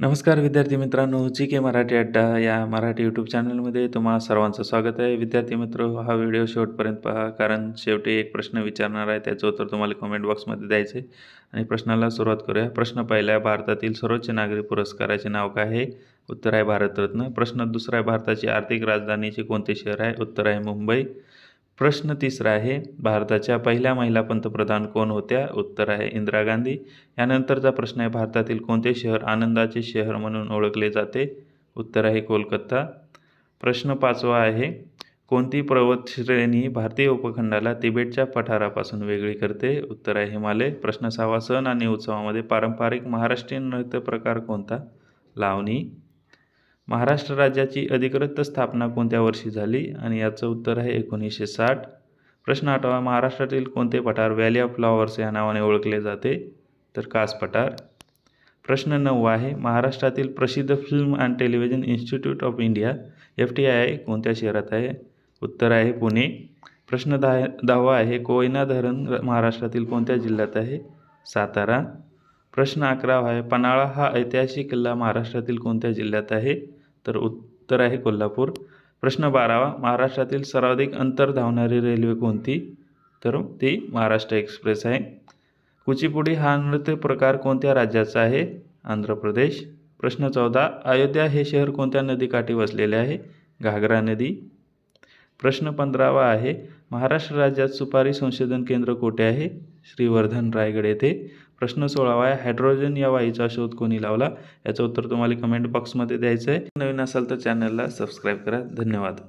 नमस्कार विद्यार्थी मित्रांनो जी के मराठी अड्डा या मराठी यूट्यूब चॅनलमध्ये तुम्हा सर्वांचं स्वागत आहे. विद्यार्थी मित्र हा व्हिडिओ शेवटपर्यंत पहा कारण शेवटी एक प्रश्न विचारणार आहे त्याचं उत्तर तुम्हाला कमेंट बॉक्समध्ये द्यायचं आहे आणि प्रश्नाला सुरुवात करूया. प्रश्न पहिला भारतातील सर्वोच्च नागरी पुरस्काराचे नाव काय आहे? उत्तर आहे भारतरत्न. प्रश्न दुसरा आहे भारताची आर्थिक राजधानीचे कोणते शहर आहे? उत्तर आहे मुंबई. प्रश्न तिसरा आहे भारताच्या पहिल्या महिला पंतप्रधान कोण होत्या? उत्तर आहे इंदिरा गांधी. यानंतरचा प्रश्न आहे भारतातील कोणते शहर आनंदाचे शहर म्हणून ओळखले जाते? उत्तर आहे कोलकाता. प्रश्न पाचवा आहे कोणती पर्वत श्रेणी भारतीय उपखंडाला तिबेटच्या पठारापासून वेगळी करते? उत्तर आहे हिमालय. प्रश्न सहावा सण आणि उत्सवामध्ये पारंपरिक महाराष्ट्रीयन नृत्य प्रकार कोणता? लावणी. महाराष्ट्र राज्याची अधिकृत स्थापना कोणत्या वर्षी झाली? आणि याचं उत्तर आहे एकोणीसशे साठ. प्रश्न आठवा महाराष्ट्रातील कोणते पठार व्हॅली ऑफ फ्लॉवर्स या नावाने ओळखले जाते? तर कास पठार. प्रश्न नववा आहे महाराष्ट्रातील प्रसिद्ध film and television institute of India F T I I कोणत्या शहरात आहे? उत्तर आहे पुणे. प्रश्न दहा दहावा आहे कोयना धरण महाराष्ट्रातील कोणत्या जिल्ह्यात आहे? सातारा. प्रश्न अकरावा आहे पन्हाळा हा ऐतिहासिक किल्ला महाराष्ट्रातील कोणत्या जिल्ह्यात आहे? तर उत्तर आहे कोल्हापूर. प्रश्न बारावा महाराष्ट्रातील सर्वाधिक अंतर धावणारी रेल्वे कोणती? तर ती महाराष्ट्र एक्सप्रेस आहे. कुचिपुडी हा नृत्य प्रकार कोणत्या राज्याचा आहे? आंध्र प्रदेश. प्रश्न चौदा अयोध्या हे शहर कोणत्या नदीकाठी वसलेले आहे? घागरा नदी. प्रश्न पंधरावा आहे महाराष्ट्र राज्यात सुपारी संशोधन केंद्र कोठे आहे? श्रीवर्धन रायगड येथे. प्रश्न सोळावा आहे हायड्रोजन या वायूचा शोध कोणी लावला? याचं उत्तर तुम्हाला कमेंट बॉक्समध्ये द्यायचं आहे नवीन असाल तर चॅनलला सबस्क्राईब करा. धन्यवाद.